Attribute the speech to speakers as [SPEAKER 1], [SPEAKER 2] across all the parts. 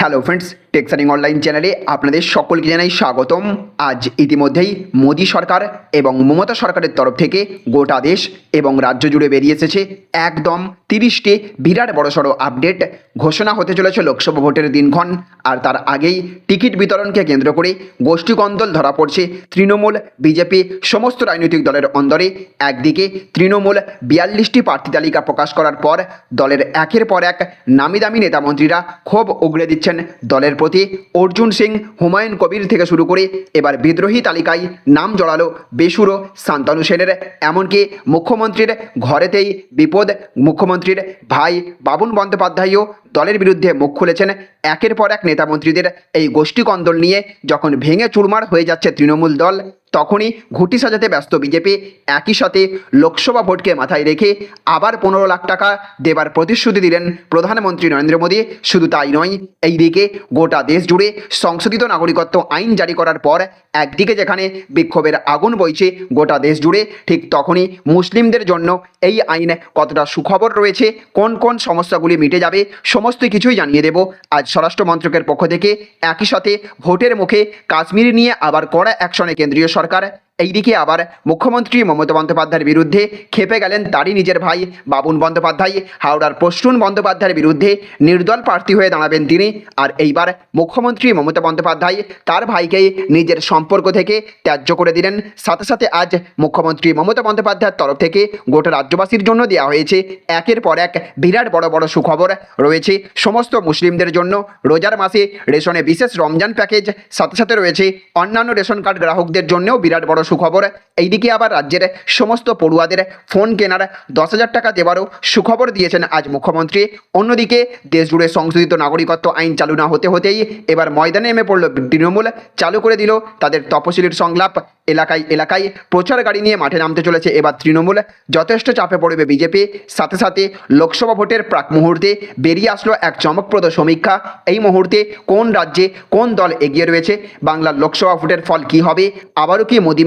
[SPEAKER 1] Hello friends টেক্সারিং online চ্যানেলে আপনাদের সকলকে জানাই স্বাগতম। আজ ইতিমধ্যেই মোদী সরকার এবং মমতা সরকারের তরফ থেকে গোটা দেশ এবং রাজ্য জুড়ে বেরিয়ে এসেছে একদম তিরিশটি বিরাট বড়সড় আপডেট। ঘোষণা হতে চলেছে লোকসভা ভোটের দিনক্ষণ, আর তার আগেই টিকিট বিতরণকে কেন্দ্র করে গোষ্ঠী কন্দল ধরা পড়ছে তৃণমূল, বিজেপি সমস্ত রাজনৈতিক দলের অন্দরে। একদিকে তৃণমূল বিয়াল্লিশটি প্রার্থী তালিকা প্রকাশ করার পর দলের একের পর এক নামি দামি নেতামন্ত্রীরা ক্ষোভ উগড়ে দিচ্ছেন দলের প্রতি অর্জুন সিং, হুমায়ুন কবির থেকে শুরু করে এবার বিদ্রোহী তালিকায় নাম জড়ালো বেসুরো, শান্তানু সেনের। এমনকি মুখ্যমন্ত্রীর ঘরেতেই বিপদ, মুখ্যমন্ত্রীর ভাই বাবুন বন্দ্যোপাধ্যায়ও দলের বিরুদ্ধে মুখ খুলেছেন। একের পর এক নেতামন্ত্রীদের এই গোষ্ঠী কন্দল নিয়ে যখন ভেঙে চুরমার হয়ে যাচ্ছে তৃণমূল দল, তখনই ঘুটি সাজাতে ব্যস্ত বিজেপি। একই সাথে লোকসভা ভোটকে মাথায় রেখে আবার পনেরো লাখ টাকা দেবার প্রতিশ্রুতি দিলেন প্রধানমন্ত্রী নরেন্দ্র মোদী। শুধু তাই নয় এই দিকে গোটা দেশ জুড়ে সংশোধিত নাগরিকত্ব আইন জারি করার পর একদিকে যেখানে বিক্ষোভের আগুন বইছে গোটা দেশ জুড়ে, ঠিক তখনই মুসলিমদের জন্য এই আইনে কতটা সুখবর রয়েছে, কোন কোন সমস্যাগুলি মিটে যাবে সমস্ত কিছুই জানিয়ে দেব। আজ স্বরাষ্ট্র মন্ত্রকের পক্ষ থেকে একই সাথে ভোটের মুখে কাশ্মীর নিয়ে আবার কড়া অ্যাকশনে কেন্দ্রীয় সরকার। এইদিকে আবার মুখ্যমন্ত্রী মমতা বন্দ্যোপাধ্যায়ের বিরুদ্ধে খেপে গেলেন তারই নিজের ভাই বাবুন বন্দ্যোপাধ্যায়। হাওড়ার প্রসূন বন্দ্যোপাধ্যায়ের বিরুদ্ধে নির্দল প্রার্থী হয়ে দাঁড়াবেন তিনি। আর এইবার মুখ্যমন্ত্রী মমতা বন্দ্যোপাধ্যায় তার ভাইকেই নিজের সম্পর্ক থেকে ত্যায্য করে দিলেন। সাথে সাথে আজ মুখ্যমন্ত্রী মমতা বন্দ্যোপাধ্যায়ের তরফ থেকে গোটা রাজ্যবাসীর জন্য দেওয়া হয়েছে একের পর এক বিরাট বড় বড় সুখবর। রয়েছে সমস্ত মুসলিমদের জন্য রোজার মাসে রেশনে বিশেষ রমজান প্যাকেজ। সাথে সাথে রয়েছে অন্যান্য রেশন কার্ড গ্রাহকদের জন্যও বিরাট বড় সুখবর। এইদিকে আবার রাজ্যের সমস্ত পড়ুয়াদের ফোন কেনার দশ হাজার টাকা দেওয়ারও সুখবর দিয়েছেন আজ মুখ্যমন্ত্রী। অন্যদিকে দেশ জুড়ে সংশোধিত নাগরিকত্ব আইন চালু না হতে হতেই এবার ময়দানে নেমে পড়ল তৃণমূল। চালু করে দিল তাদের তপশিলির সংলাপ। এলাকায় এলাকায় প্রচার গাড়ি নিয়ে মাঠে নামতে চলেছে এবার তৃণমূল। যথেষ্ট চাপে পড়বে বিজেপি। সাথে সাথে লোকসভা ভোটের প্রাক মুহূর্তে বেরিয়ে আসলো এক চমকপ্রদ সমীক্ষা। এই মুহূর্তে কোন রাজ্যে কোন দল এগিয়ে রয়েছে? বাংলার লোকসভা ভোটের ফল কি হবে? আবারও কি মোদি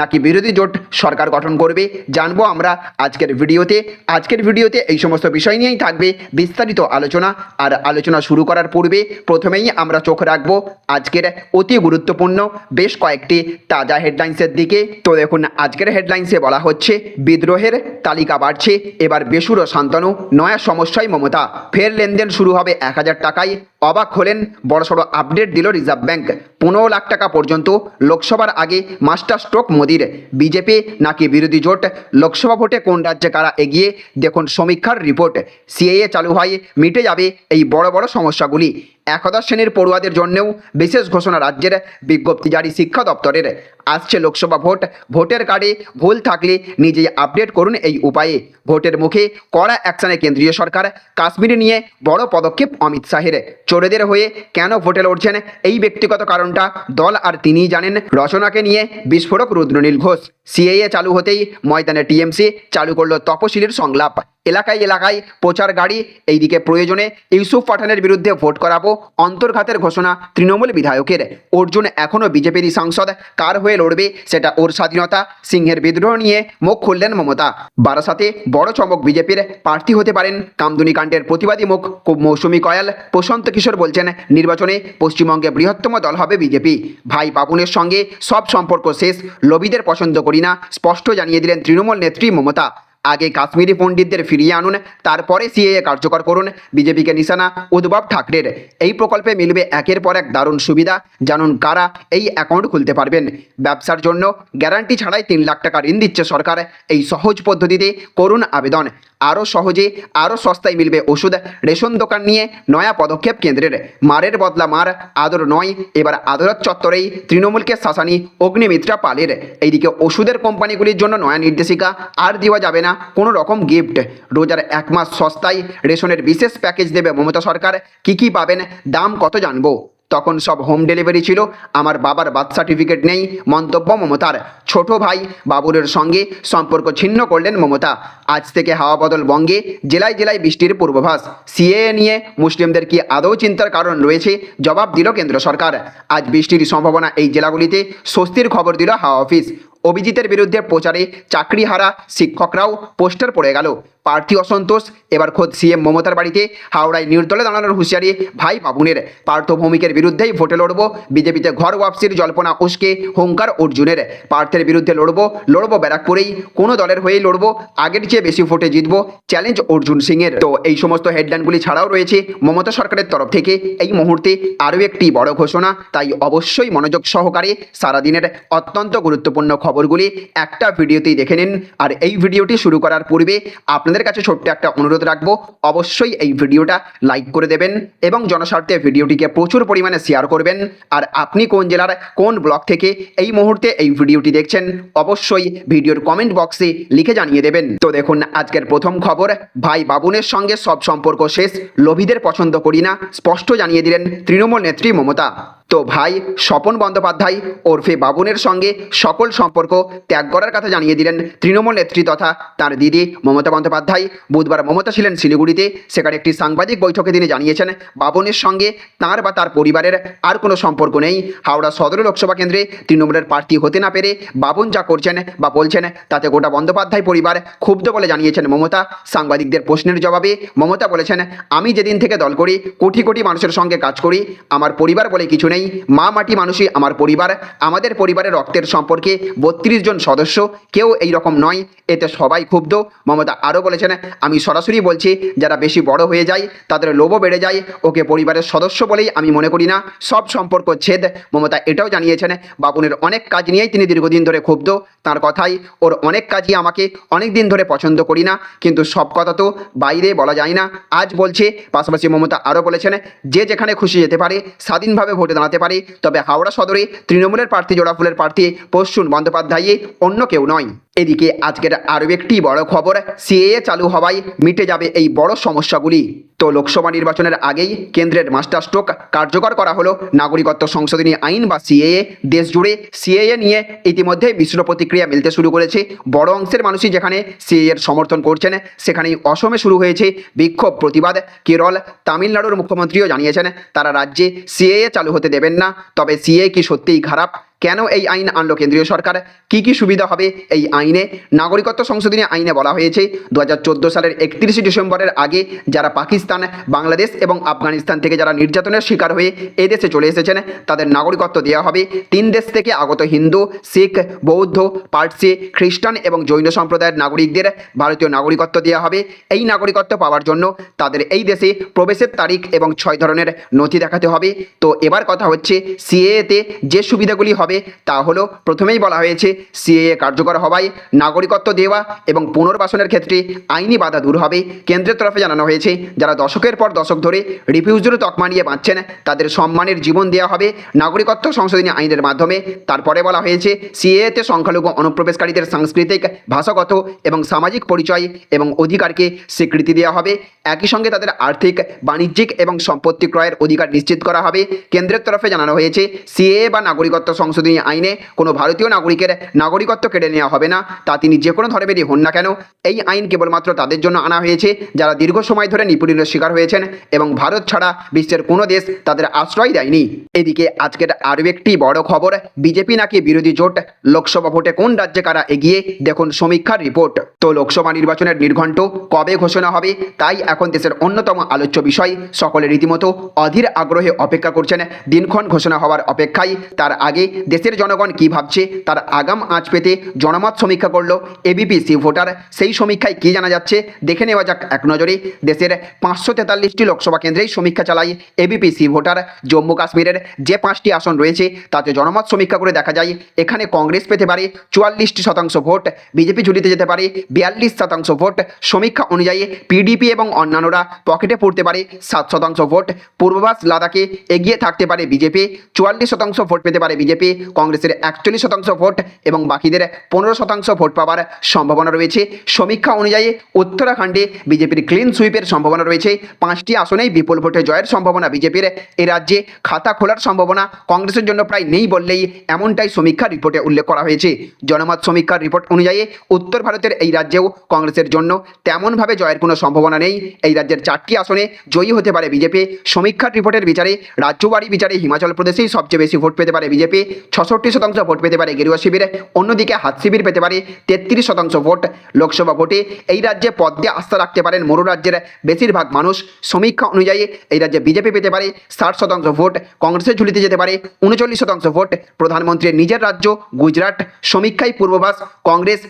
[SPEAKER 1] নাকি বিরোধী জোট সরকার গঠন করবে, জানব আমরা আজকের ভিডিওতে। আজকের ভিডিওতে এই সমস্ত বিষয় নিয়েই থাকবে বিস্তারিত আলোচনা। আর আলোচনা শুরু করার পূর্বে প্রথমেই আমরা চোখ রাখব আজকের অতি গুরুত্বপূর্ণ বেশ কয়েকটি তাজা হেডলাইন্সের দিকে। তো দেখুন, আজকের হেডলাইন্সে বলা হচ্ছে, বিদ্রোহের তালিকা বাড়ছে, এবার বেসুর ও শান্তনু, নয়া সমস্যায় মমতা। ফের লেনদেন শুরু হবে এক হাজার টাকায়। অবাক হলেন, বড়সড় আপডেট দিল রিজার্ভ ব্যাঙ্ক পনেরো লাখ টাকা পর্যন্ত লোকসভার আগে মাস্টার স্ট্রোক মোদির। বিজেপি নাকি বিরোধী জোট? লোকসভা ভোটে কোন রাজ্যে কারা এগিয়ে? দেখুন সমীক্ষার রিপোর্ট সিএএ চালু হয়, মিটে যাবে এই বড় বড় সমস্যাগুলি। একাদশ শ্রেণির পড়ুয়াদের জন্যও বিশেষ ঘোষণা রাজ্যের বিজ্ঞপ্তি জারি শিক্ষা দপ্তরের। আসছে লোকসভা ভোট। ভোটের কার্ডে ভুল থাকলে নিজেই আপডেট করুন এই উপায়ে। ভোটের মুখে কড়া অ্যাকশনে কেন্দ্রীয় সরকার, কাশ্মীর নিয়ে বড় পদক্ষেপ অমিত শাহের। চোরেদের হয়ে কেন ভোটে লড়ছেন এই ব্যক্তিগত কারণটা দল আর তিনিই জানেন। রচনাকে নিয়ে বিস্ফোরক রুদ্রনীল ঘোষ। সিএএ চালু হতেই ময়দানে টিএমসি চালু করল তপশিলির সংলাপ। এলাকায় এলাকায় প্রচার গাড়ি, এইদিকে প্রয়োজনে ইউসুফ পাঠানের বিরুদ্ধে ভোট করাবো অন্তর্ঘাতের ঘোষণা তৃণমূল বিধায়কের। অর্জুন এখনও বিজেপিরই সাংসদ, কার হয়ে লড়বে সেটা ওর স্বাধীনতা, সিংহের বিদ্রোহ নিয়ে মুখ খুললেন মমতা। বারাসাতে বড় চমক বিজেপির প্রার্থী হতে পারেন কামদুনি কাণ্ডের প্রতিবাদী মুখ খুব মৌসুমী কয়াল। প্রশান্ত কিশোর বলছেন, নির্বাচনে পশ্চিমবঙ্গে বৃহত্তম দল হবে বিজেপি। ভাই বাবুনের সঙ্গে সব সম্পর্ক শেষ লবিদের পছন্দ করি না, স্পষ্ট জানিয়ে দিলেন তৃণমূল নেত্রী মমতা। আগে কাশ্মীরি পণ্ডিতদের ফিরিয়ে আনুন, তারপরে সিএএ কার্যকর করুন। বিজেপিকে নিশানা উদ্ভব ঠাকরের। এই প্রকল্পে মিলবে একের পর এক দারুণ সুবিধা। জানুন কারা এই অ্যাকাউন্ট খুলতে পারবেন। ব্যবসার জন্য গ্যারান্টি ছাড়াই তিন লাখ টাকা ঋণ দিচ্ছে সরকার। এই সহজ পদ্ধতিতে করুন আবেদন। আরও সহজে, আরও সস্তায় মিলবে ওষুধ, রেশন দোকান নিয়ে নয়া পদক্ষেপ কেন্দ্রের। মারের বদলা মার, আদর নয়। এবার আদালত চত্বরেই তৃণমূলকে শাসানি অগ্নিমিত্রা পালের। এইদিকে ওষুধের কোম্পানিগুলির জন্য নয়া নির্দেশিকা। আর দেওয়া যাবে না। কোনো রকম গিফট রোজার এক মাস সস্তায় রেশনের বিশেষ প্যাকেজ দেবে মমতা সরকার। কী কী পাবেন? দাম কত জানব? তখন সব হোম ডেলিভারি ছিল। আমার বাবার বার্থ সার্টিফিকেট নেই, মন্তব্য মমতার। ছোট ভাই বাবুরের সঙ্গে সম্পর্ক ছিন্ন করলেন মমতা। আজ থেকে হাওয়া বদল বঙ্গে, জেলায় জেলায় বৃষ্টির পূর্বাভাস। সিএএ নিয়ে মুসলিমদের কি আদৌ চিন্তার কারণ রয়েছে? জবাব দিল কেন্দ্র সরকার। আজ বৃষ্টির সম্ভাবনা এই জেলাগুলিতে স্বস্তির খবর দিল হাওয়া অফিস অভিজিতের বিরুদ্ধে প্রচারে চাকরিহারা শিক্ষকরাও পোস্টার পড়ে গেল। প্রার্থী অসন্তোষ, এবার খোদ সিএম মমতার বাড়িতে হাওড়ায় নির্দলে দাঁড়ানোর হুঁশিয়ারি ভাই বাবুনের। পার্থ ভৌমিকের বিরুদ্ধেই ভোটে লড়ব বিজেপিতে ঘর ওয়াপসির জল্পনা উস্কে, হুঙ্কার অর্জুনের। পার্থের বিরুদ্ধে লড়ব লড়ব ব্যারাকপুরেই, কোনো দলের হয়েই লড়ব, আগের চেয়ে বেশি ভোটে জিতবো চ্যালেঞ্জ অর্জুন সিংয়ের। তো এই সমস্ত হেডলাইনগুলি ছাড়াও রয়েছে মমতা সরকারের তরফ থেকে এই মুহূর্তে আরও একটি বড় ঘোষণা, তাই অবশ্যই মনোযোগ সহকারে সারাদিনের অত্যন্ত গুরুত্বপূর্ণ খবরগুলি একটা ভিডিওতেই দেখে নিন। আর এই ভিডিওটি শুরু করার পূর্বে আপনাদের কাছে ছোট্ট একটা অনুরোধ রাখব, অবশ্যই এই ভিডিওটা লাইক করে দেবেন এবং জনস্বার্থে ভিডিওটিকে প্রচুর পরিমাণে শেয়ার করবেন। আর আপনি কোন জেলার কোন ব্লক থেকে এই মুহূর্তে এই ভিডিওটি দেখছেন, অবশ্যই ভিডিওর কমেন্ট বক্সে লিখে জানিয়ে দেবেন। তো দেখুন, আজকের প্রথম খবর, ভাই বাবুনের সঙ্গে সব সম্পর্ক শেষ, লোভীদের পছন্দ করি না, স্পষ্ট জানিয়ে দিলেন তৃণমূল নেত্রী মমতা। তো ভাই, স্বপন বন্দ্যোপাধ্যায়, ওরফে বাবুনের সঙ্গে সকল সম্পর্ক ত্যাগ করার কথা জানিয়ে দিলেন তৃণমূল নেত্রী তথা তার দিদি মমতা বন্দ্যোপাধ্যায়। বুধবার মমতা ছিলেন শিলিগুড়িতে। সেখানে একটি সাংবাদিক বৈঠকে তিনি জানিয়েছেন, বাবনের সঙ্গে তার বা তার পরিবারের আর কোনো সম্পর্ক নেই। হাওড়া সদর লোকসভা কেন্দ্রে তৃণমূলের প্রার্থী হতে না পেরে বাবন যা করছেন বা বলছেন, তাতে গোটা বন্দ্যোপাধ্যায় পরিবার ক্ষুব্ধ বলে জানিয়েছেন মমতা। সাংবাদিকদের প্রশ্নের জবাবে মমতা বলেছেন, আমি যেদিন থেকে দল করি, কোটি কোটি মানুষের সঙ্গে কাজ করি। আমার পরিবার বলে কিছু নেই মা মাটি মানুষই আমার পরিবার। আমাদের পরিবারের রক্তের সম্পর্কে বত্রিশ জন সদস্য। কেউ এই রকম নয়। এতে সবাই ক্ষুব্ধ। মমতা আরও বলেছেন, আমি সরাসরি বলছি, যারা বেশি বড় হয়ে যায়, তাদের লোভও বেড়ে যায়। ওকে পরিবারের সদস্য বলেই আমি মনে করি না। সব সম্পর্ক ছেদ। মমতা এটাও জানিয়েছেন বাবুনের অনেক কাজ নিয়েই তিনি দীর্ঘদিন ধরে ক্ষুব্ধ। তার কথাই, ওর অনেক কাজই আমাকে অনেক দিন ধরে পছন্দ করি না। কিন্তু সব কথা তো বাইরে বলা যায় না। আজ বলছে। পাশাপাশি মমতা আরও বলেছেন, যে যেখানে খুশি যেতে পারে, স্বাধীনভাবে ভোটে দাঁড়াতে পারে। তবে হাওড়া সদরে তৃণমূলের প্রার্থী জোড়াফুলের প্রার্থী পশ্চুন বন্দ্যোপাধ্যায় অন্য কেউ নয়। এদিকে আজকের আরও একটি বড় খবর, সিএএ চালু হওয়ায় মিটে যাবে এই বড় সমস্যাগুলি। তো লোকসভা নির্বাচনের আগেই কেন্দ্রের মাস্টার স্ট্রোক কার্যকর করা হলো। নাগরিকত্ব সংশোধনী আইন বা সিএএ দেশ জুড়ে সিএএ নিয়ে ইতিমধ্যে মিশ্র প্রতিক্রিয়া মিলতে শুরু করেছে। বড় অংশের মানুষই যেখানে সিএ এর সমর্থন করছেন, সেখানেই অসমে শুরু হয়েছে বিক্ষোভ প্রতিবাদ। কেরল তামিলনাড়ুর মুখ্যমন্ত্রীও জানিয়েছেন, তারা রাজ্যে সিএএ চালু হতে দেবেন না। তবে সিএ কি সত্যিই খারাপ? কেন এই আইন আনলো কেন্দ্রীয় সরকার? কি কি সুবিধা হবে এই আইনে? নাগরিকত্ব সংশোধনী আইনে বলা হয়েছে দু হাজার চোদ্দ সালের একত্রিশে ডিসেম্বরের আগে যারা পাকিস্তান, বাংলাদেশ এবং আফগানিস্তান থেকে যারা নির্যাতনের শিকার হয়ে এদেশে চলে এসেছেন, তাদের নাগরিকত্ব দেওয়া হবে। তিন দেশ থেকে আগত হিন্দু, শিখ, বৌদ্ধ, পার্সি, খ্রিস্টান এবং জৈন সম্প্রদায়ের নাগরিকদের ভারতীয় নাগরিকত্ব দেওয়া হবে। এই নাগরিকত্ব পাওয়ার জন্য তাদের এই দেশে প্রবেশের তারিখ এবং ছয় ধরনের নথি দেখাতে হবে। তো এবার কথা হচ্ছে সিএতে যে সুবিধাগুলি হবে তা হলো প্রথমেই বলা হয়েছে, সিএএ কার্যকর হওয়ায় নাগরিকত্ব দেওয়া এবং পুনর্বাসনের ক্ষেত্রে আইনি বাধা দূর হবে। কেন্দ্রের তরফে জানানো হয়েছে, যারা দশকের পর দশক ধরে রিফিউজির তকমা নিয়ে বাঁচছেন, তাদের সম্মানের জীবন দেওয়া হবে নাগরিকত্ব সংশোধনী আইনের মাধ্যমে। তারপরে বলা হয়েছে সিএতে সংখ্যালঘু অনুপ্রবেশকারীদের সাংস্কৃতিক ভাষাগত এবং সামাজিক পরিচয় এবং অধিকারকে স্বীকৃতি দেওয়া হবে। একই সঙ্গে তাদের আর্থিক, বাণিজ্যিক এবং সম্পত্তি ক্রয়ের অধিকার নিশ্চিত করা হবে। কেন্দ্রের তরফে জানানো হয়েছে সিএ বা নাগরিকত্ব সংশোধনী আইনে কোনো ভারতীয় নাগরিকের নাগরিকত্ব কেড়ে নেওয়া হবে না, তা তিনি যে কোনো ধর্মেরই হন না কেন। এই আইন কেবলমাত্র তাদের জন্য আনা হয়েছে, যারা দীর্ঘ সময় ধরে নিপীড়নের শিকার হয়েছেন এবং ভারত ছাড়া বিশ্বের কোনো দেশ তাদের আশ্রয় দেয়নি। এদিকে আজকের আরও একটি বড় খবর, বিজেপি নাকি বিরোধী জোট লোকসভা ভোটে কোন রাজ্যে কারা এগিয়ে, দেখুন সমীক্ষার রিপোর্ট। তো লোকসভা নির্বাচনের নির্ঘণ্ট কবে ঘোষণা হবে, তাই এখন দেশের অন্যতম আলোচ্য বিষয়, সকলে রীতিমতো অধীর আগ্রহে অপেক্ষা করছেন। দিনক্ষণ ঘোষণা হওয়ার অপেক্ষায়, তার আগে দেশের জনগণ কি ভাবছে? তার আগাম আঁচ পেতে জনমত সমীক্ষা করল এবিপি সি ভোটার। সেই সমীক্ষায় কি জানা যাচ্ছে? দেখে নেওয়া যাক এক নজরে। দেশের পাঁচশো তেতাল্লিশটি লোকসভা কেন্দ্রেই সমীক্ষা চালায় এবিপি সি ভোটার। জম্মু কাশ্মীরের যে পাঁচটি আসন রয়েছে, তাতে জনমত সমীক্ষা করে দেখা যায়, এখানে কংগ্রেস পেতে পারে চুয়াল্লিশটি শতাংশ ভোট, বিজেপি ঝুলিতে যেতে পারে বিয়াল্লিশ শতাংশ ভোট। সমীক্ষা অনুযায়ী পিডিপি এবং অন্যান্যরা পকেটে পড়তে পারে সাত শতাংশ ভোট। পূর্ববাস লাদাখে এগিয়ে থাকতে পারে বিজেপি, চুয়াল্লিশ শতাংশ ভোট পেতে পারে বিজেপি কংগ্রেসের একচল্লিশ শতাংশ ভোট এবং বাকিদের পনেরো শতাংশ ভোট পাওয়ার সম্ভাবনা রয়েছে। সমীক্ষা অনুযায়ী উত্তরাখণ্ডে বিজেপির ক্লিন সুইপের সম্ভাবনা রয়েছে। পাঁচটি আসনেই বিপুল ভোটে জয়ের সম্ভাবনা বিজেপির। এ রাজ্যে খাতা খোলার সম্ভাবনা কংগ্রেসের জন্য প্রায় নেই বললেই এমনটাই সমীক্ষা রিপোর্টে উল্লেখ করা হয়েছে। জনমত সমীক্ষার রিপোর্ট অনুযায়ী উত্তর ভারতের এই রাজ্যেও কংগ্রেসের জন্য তেমনভাবে জয়ের কোনো সম্ভাবনা নেই। এই রাজ্যের চারটি আসনে জয়ী হতে পারে বিজেপি। সমীক্ষার রিপোর্টের বিচারে রাজ্যবাড়ি বিচারে হিমাচল প্রদেশেই সবচেয়ে বেশি ভোট পেতে পারে বিজেপি। ছষট্টি শতাংশ ভোট পেতে পারে গেরুয়া শিবির। অন্যদিকে হাত শিবির পেতে পারে তেত্রিশ শতাংশ ভোট। লোকসভা ভোটে এই রাজ্যে পদ দিয়ে আস্থা রাখতে পারেন মরু রাজ্যের বেশিরভাগ মানুষ। সমীক্ষা অনুযায়ী এই রাজ্যে বিজেপি পেতে পারে ষাট শতাংশ ভোট, কংগ্রেসের ঝুলিতে যেতে পারে উনচল্লিশ শতাংশ ভোট। প্রধানমন্ত্রীর নিজের রাজ্য গুজরাট। সমীক্ষায় পূর্বাভাস, কংগ্রেস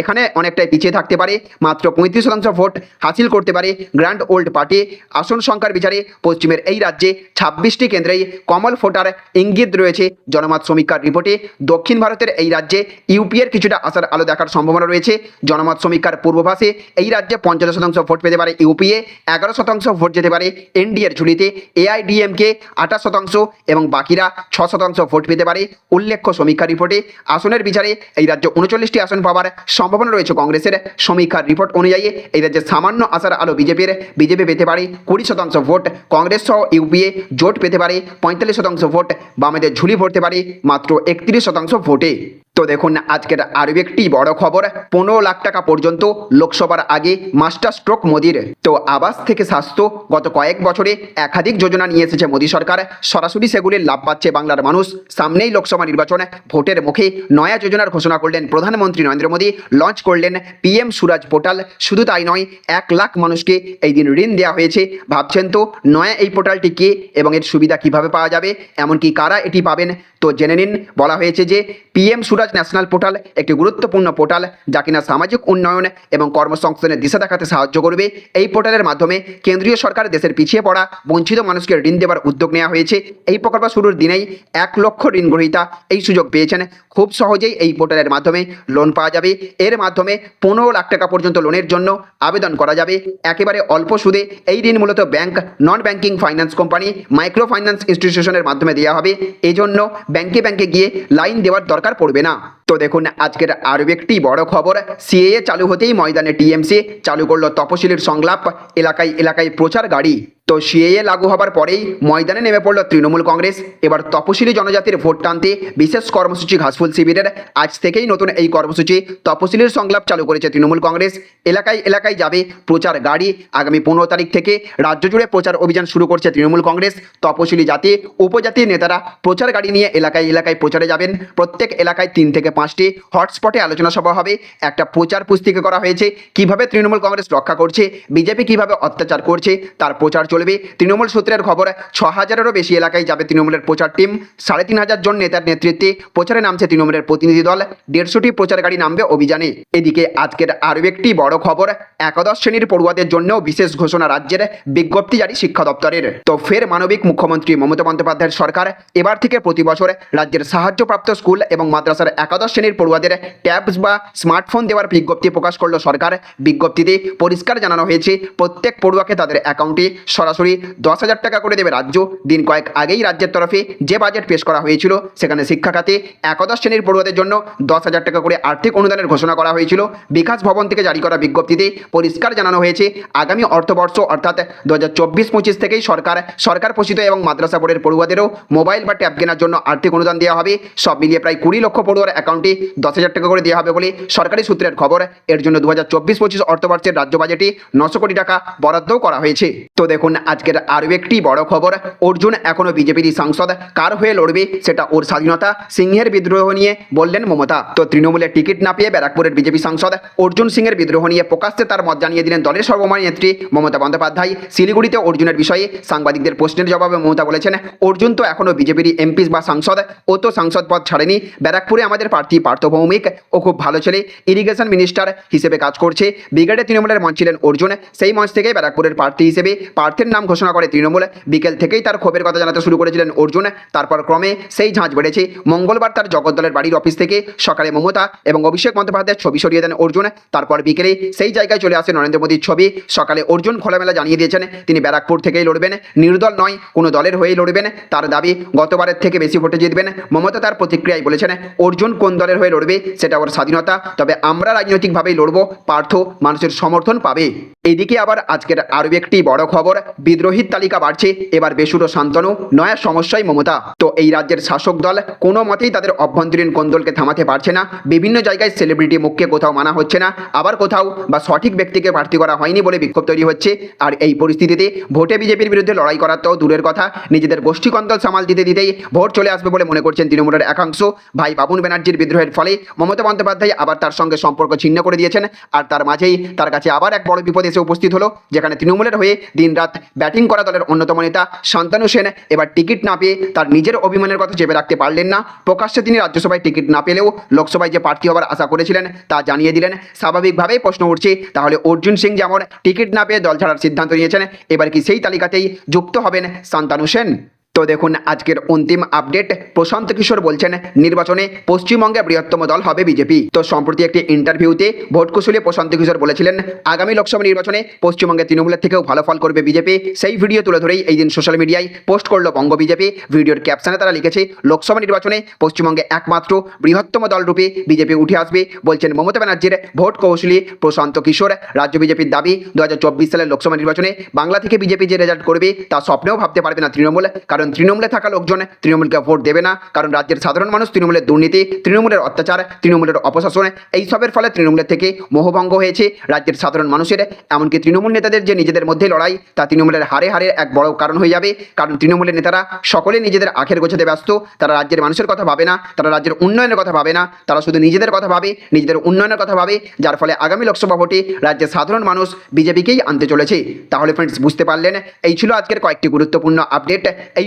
[SPEAKER 1] এখানে অনেকটাই পিছিয়ে থাকতে পারে। মাত্র পঁয়ত্রিশ শতাংশ ভোট হাসিল করতে পারে গ্র্যান্ড ওল্ড পার্টি। আসন সংখ্যার বিচারে পশ্চিমের এই রাজ্যে ছাব্বিশটি কেন্দ্রেই কমল ফোটার ইঙ্গিত রয়েছে জনমত সমীক্ষার রিপোর্টে দক্ষিণ ভারতের এই রাজ্যে ইউপিএর কিছুটা আসার আলো দেখার সম্ভাবনা রয়েছে। জনমত সমীক্ষার পূর্বভাসে এই রাজ্যে পঞ্চাশ শতাংশ ভোট পেতে পারে ইউপিএ এগারো শতাংশ ভোট যেতে পারে এনডিএর ঝুলিতে এআইডিএমকে আঠাশ শতাংশ এবং বাকিরা ছ শতাংশ ভোট পেতে পারে। উল্লেখ্য সমীক্ষা রিপোর্টে আসনের বিচারে এই রাজ্যে উনচল্লিশটি আসন পাওয়ার সম্ভাবনা রয়েছে কংগ্রেসের। সমীক্ষার রিপোর্ট অনুযায়ী এই রাজ্যে সামান্য আসার আলো বিজেপির, বিজেপি পেতে পারে কুড়ি শতাংশ ভোট। কংগ্রেস সহ ইউপিএ জোট পেতে পারে পঁয়তাল্লিশ শতাংশ ভোট। বামেদের ঝুলি ভরতে পারে মাত্র একত্রিশ শতাংশ ভোটে। তো দেখুন, আজকের আরও একটি বড় খবর, পনেরো লাখ টাকা পর্যন্ত লোকসভার আগে মাস্টার স্ট্রোক মোদির। তো আবাস থেকে স্বাস্থ্য, গত কয়েক বছরে একাধিক যোজনা নিয়ে এসেছে মোদী সরকার। সরাসরি সেগুলির লাভ পাচ্ছে বাংলার মানুষ। সামনেই লোকসভা নির্বাচন, ভোটের মুখে নয়া যোজনার ঘোষণা করলেন প্রধানমন্ত্রী নরেন্দ্র মোদী। লঞ্চ করলেন পিএম সুরাজ পোর্টাল। শুধু তাই নয়, এক লাখ মানুষকে এই দিন ঋণ দেওয়া হয়েছে। ভাবছেন তো, নয়া এই পোর্টালটি কে এবং এর সুবিধা কীভাবে পাওয়া যাবে? এমনকি কারা এটি পাবেন? তো জেনে নিন। বলা হয়েছে যে, পিএম সুরাজ ন্যাশনাল পোর্টাল একটি গুরুত্বপূর্ণ পোর্টাল যা কিনা সামাজিক উন্নয়ন এবং কর্মসংস্থানের দিশা দেখাতে সাহায্য করবে। এই পোর্টালের মাধ্যমে কেন্দ্রীয় সরকার দেশের পিছিয়ে পড়া, বঞ্চিত মানুষকে ঋণ দেওয়ার উদ্যোগ নেওয়া হয়েছে। এই প্রকল্প শুরুর দিনেই এক লক্ষ ঋণ গ্রহীতা এই সুযোগ পেয়েছেন। খুব সহজেই এই পোর্টালের মাধ্যমে লোন পাওয়া যাবে। এর মাধ্যমে পনেরো লাখ টাকা পর্যন্ত লোনের জন্য আবেদন করা যাবে। একেবারে অল্প সুদে এই ঋণ মূলত bank, non banking finance company micro finance ইনস্টিটিউশনের মাধ্যমে দেওয়া হবে। এজন্য ব্যাংকে ব্যাংকে গিয়ে লাইন দেওয়ার দরকার পড়বে না। தான் তো দেখুন, আজকের আরও একটি বড় খবর, সিএএ চালু হতেই ময়দানে টিএমসি চালু করল তপশিলির সংলাপ, এলাকায় এলাকায় প্রচার গাড়ি। তো সিএএ লাগু হবার পরেই ময়দানে নেমে পড়ল তৃণমূল কংগ্রেস। এবার তপশিলি জনজাতির ভোট টানতে বিশেষ কর্মসূচি ঘাসফুল শিবিরের। আজ থেকেই নতুন এই কর্মসূচি তপশিলির সংলাপ চালু করেছে তৃণমূল কংগ্রেস। এলাকায় এলাকায় যাবে প্রচার গাড়ি। আগামী পনেরো তারিখ থেকে রাজ্য জুড়ে প্রচার অভিযান শুরু করছে তৃণমূল কংগ্রেস। তপশিলি জাতি উপজাতির নেতারা প্রচার গাড়ি নিয়ে এলাকায় এলাকায় প্রচারে যাবেন। প্রত্যেক এলাকায় তিন থেকে পাঁচটি হটস্পটে আলোচনা সভা হবে, একটা প্রচার পুস্তিকা করা হয়েছে, কীভাবে তৃণমূল কংগ্রেস রক্ষা করছে, বিজেপি কীভাবে অত্যাচার করছে, তার প্রচার চলবে। তৃণমূল সূত্রের খবর ছ হাজারেরও বেশি এলাকায় যাবে তৃণমূলের প্রচার টিম সাড়ে তিন হাজার জন নেতার নেতৃত্বে প্রচারে নামছে তৃণমূলের প্রতিনিধি দল। দেড়শোটি প্রচার গাড়ি নামবে অভিযানে। এদিকে আজকের আরও একটি বড় খবর, একাদশ শ্রেণির পড়ুয়াদের জন্যও বিশেষ ঘোষণা রাজ্যের বিজ্ঞপ্তি জারি শিক্ষা দপ্তরের। তো ফের মানবিক মুখ্যমন্ত্রী মমতা বন্দ্যোপাধ্যায়ের সরকার, এবার থেকে প্রতি বছর রাজ্যের সাহায্যপ্রাপ্ত স্কুল এবং মাদ্রাসার একাদশ শ্রেণির পড়ুয়াদের ট্যাবস বা স্মার্টফোন দেওয়ার বিজ্ঞপ্তি প্রকাশ করল সরকার। বিজ্ঞপ্তিতে পরিষ্কার জানানো হয়েছে, প্রত্যেক পড়ুয়াকে তাদের অ্যাকাউন্টে সরাসরি দশ হাজার টাকা করে দেবে রাজ্য। দিন কয়েক আগেই রাজ্যের তরফে যে বাজেট পেশ করা হয়েছিল, সেখানে শিক্ষা খাতে একাদশ শ্রেণির পড়ুয়াদের জন্য দশ হাজার টাকা করে আর্থিক অনুদানের ঘোষণা করা হয়েছিল। বিকাশ ভবন থেকে জারি করা বিজ্ঞপ্তিতে পরিষ্কার জানানো হয়েছে, আগামী অর্থবর্ষ অর্থাৎ দু হাজার চব্বিশ পঁচিশ থেকেই সরকার সরকার পোষিত এবং মাদ্রাসা বোর্ডের পড়ুয়াদেরও মোবাইল বা ট্যাব কেনার জন্য আর্থিক অনুদান দেওয়া হবে। সব মিলিয়ে প্রায় কুড়ি লক্ষ পড়ুয়ার অ্যাকাউন্টে দশ হাজার টাকা করে দেওয়া হবে বলে সরকারি সূত্রের খবর। এর জন্য দু হাজার চব্বিশ পঁচিশ অর্থবর্ষের রাজ্য বাজেটে নশো কোটি টাকা বরাদ্দও করা হয়েছে। তো দেখুন, আজকের আরও একটি বড় খবর। অর্জুন এখনও বিজেপির সাংসদ। কার হয়ে লড়বে সেটা ওর স্বাধীনতা সিংহের বিদ্রোহ নিয়ে বললেন মমতা। তো তৃণমূলের টিকিট না পেয়ে ব্যারাকপুরের বিজেপি সাংসদ অর্জুন সিংয়ের বিদ্রোহ নিয়ে প্রকাশ্যে তার মত জানিয়ে দিলেন দলের সর্বমানী নেত্রী মমতা বন্দ্যোপাধ্যায়। শিলিগুড়িতে অর্জুনের বিষয়ে সাংবাদিকদের প্রশ্নের জবাবে মমতা বলেছেন, অর্জুন তো এখনও বিজেপির এমপি বা সাংসদ। ও তো সাংসদ পদ ছাড়েনি। ব্যারাকপুরে আমাদের প্রার্থী পার্থ ভৌমিক ও খুব ভালো ছেলে ইরিগেশন মিনিস্টার হিসেবে কাজ করছে। ব্রিগেডে তৃণমূলের মঞ্চ ছিলেন অর্জুন। সেই মঞ্চ থেকেই ব্যারাকপুরের প্রার্থী হিসেবে প্রার্থীর নাম ঘোষণা করে তৃণমূল। বিকেল থেকেই তার ক্ষোভের কথা জানাতে শুরু করেছিলেন অর্জুন। তারপর ক্রমে সেই ঝাঁঝ বেড়েছে। মঙ্গলবার তার জগদ্দলের বাড়ির অফিস থেকে সকালে মমতা এবং অভিষেক বন্দ্যোপাধ্যায়ের ছবি সরিয়ে দেন অর্জুন। তারপর বিকেলে সেই জায়গায় চলে আসে নরেন্দ্র মোদীর ছবি। সকালে অর্জুন খোলামেলা জানিয়ে দিয়েছেন, তিনি ব্যারাকপুর থেকেই লড়বেন। নির্দল নয়, কোনো দলের হয়েই লড়বেন। তার দাবি, গতবারের থেকে বেশি ভোটে জিতবেন। মমতা তার প্রতিক্রিয়ায় বলেছেন, অর্জুন কোন দলের হয়ে লড়বে, সেটা ওর স্বাধীনতা। তবে আমরা রাজনৈতিকভাবেই লড়বো, পার্থ মানুষের সমর্থন পাবে। এইদিকে আবার আজকের আরও একটি বড় খবর, বিদ্রোহীর তালিকা বাড়ছে, এবার বেসুর ও শান্তনু, নয়া সমস্যায় মমতা। তো এই রাজ্যের শাসক দল, কোনো মতেই তাদের অভ্যন্তরীণ কোন্দলকে থামাতে পারছে না। বিভিন্ন জায়গায় সেলিব্রিটি মুখকে কোথাও মানা হচ্ছে না, আবার কোথাও বা সঠিক ব্যক্তিকে প্রার্থী করা হয়নি বলে বিক্ষোভ তৈরি হচ্ছে। আর এই পরিস্থিতিতে ভোটে বিজেপির বিরুদ্ধে লড়াই করার তো দূরের কথা, নিজেদের গোষ্ঠী কন্দল সামাল দিতে দিতেই ভোট চলে আসবে বলে মনে করছেন তৃণমূলের একাংশ। ভাই বাবুন ব্যানার্জির বিদ্রোহের ফলে মমতা বন্দ্যোপাধ্যায় আবার তার সঙ্গে সম্পর্ক ছিন্ন করে দিয়েছেন। আর তার মাঝেই তার কাছে আবার এক বড় বিপদ এসে উপস্থিত হলো, যেখানে তৃণমূলের হয়ে দিনরাত ব্যাটিং করা দলের অন্যতম নেতা শান্তানু সেন এবার টিকিট না পেয়ে তার নিজের অভিমানের কথা চেপে রাখতে পারলেন না। প্রকাশ্যে তিনি রাজ্যসভায় টিকিট না পেলেও লোকসভায় যে প্রার্থী হবার আশা করেছিলেন তা জানিয়ে দিলেন। স্বাভাবিকভাবেই প্রশ্ন উঠছে, তাহলে অর্জুন সিং যেমন টিকিট না পেয়ে দল ছাড়ার সিদ্ধান্ত নিয়েছেন, এবার কি সেই তালিকাতেই যুক্ত হবেন শান্তানু সেন? তো দেখুন, আজকের অন্তিম আপডেট প্রশান্ত কিশোর বলছেন, নির্বাচনে পশ্চিমবঙ্গে বৃহত্তম দল হবে বিজেপি। তো সম্প্রতি একটি ইন্টারভিউতে ভোট কুশলী প্রশান্ত কিশোর বলেছিলেন, আগামী লোকসভা নির্বাচনে পশ্চিমবঙ্গে তৃণমূলের থেকেও ভালো ফল করবে বিজেপি। সেই ভিডিও তুলে ধরেই এই দিন সোশ্যাল মিডিয়ায় পোস্ট করল বঙ্গ বিজেপি। ভিডিওর ক্যাপশনে তারা লিখেছে, লোকসভা নির্বাচনে পশ্চিমবঙ্গে একমাত্র বৃহত্তম দল রূপে বিজেপি উঠে আসবে বলছেন মমতা ব্যানার্জির ভোট কৌশলী প্রশান্ত কিশোর। রাজ্য বিজেপির দাবি দু হাজার চব্বিশ সালের লোকসভা নির্বাচনে বাংলা থেকে বিজেপি যে রেজাল্ট করবে, তা স্বপ্নেও ভাবতে পারবে না তৃণমূল। কারণ তৃণমূলে থাকা লোকজন তৃণমূলকে ভোট দেবে না, কারণ রাজ্যের সাধারণ মানুষ তৃণমূলের দুর্নীতি, তৃণমূলের অত্যাচার, তৃণমূলের অপশাসন এইসবের ফলে তৃণমূলের থেকে মোহভঙ্গ হয়েছে রাজ্যের সাধারণ মানুষের। এমনকি তৃণমূল নেতাদের যে নিজেদের মধ্যে লড়াই, তা তৃণমূলের হারে হারে এক বড় কারণ হয়ে যাবে, কারণ তৃণমূলের নেতারা সকলে নিজেদের আখের গোছাতে ব্যস্ত, তারা রাজ্যের মানুষের কথা ভাবে না, তারা রাজ্যের উন্নয়নের কথা ভাবে না, তারা শুধু নিজেদের কথা ভাবে, নিজেদের উন্নয়নের কথা ভাবে, যার ফলে আগামী লোকসভা ভোটে রাজ্যের সাধারণ মানুষ বিজেপিকেই আনতে চলেছে। তাহলে ফ্রেন্ডস বুঝতে পারলেন, এই ছিল আজকের কয়েকটি গুরুত্বপূর্ণ আপডেট এই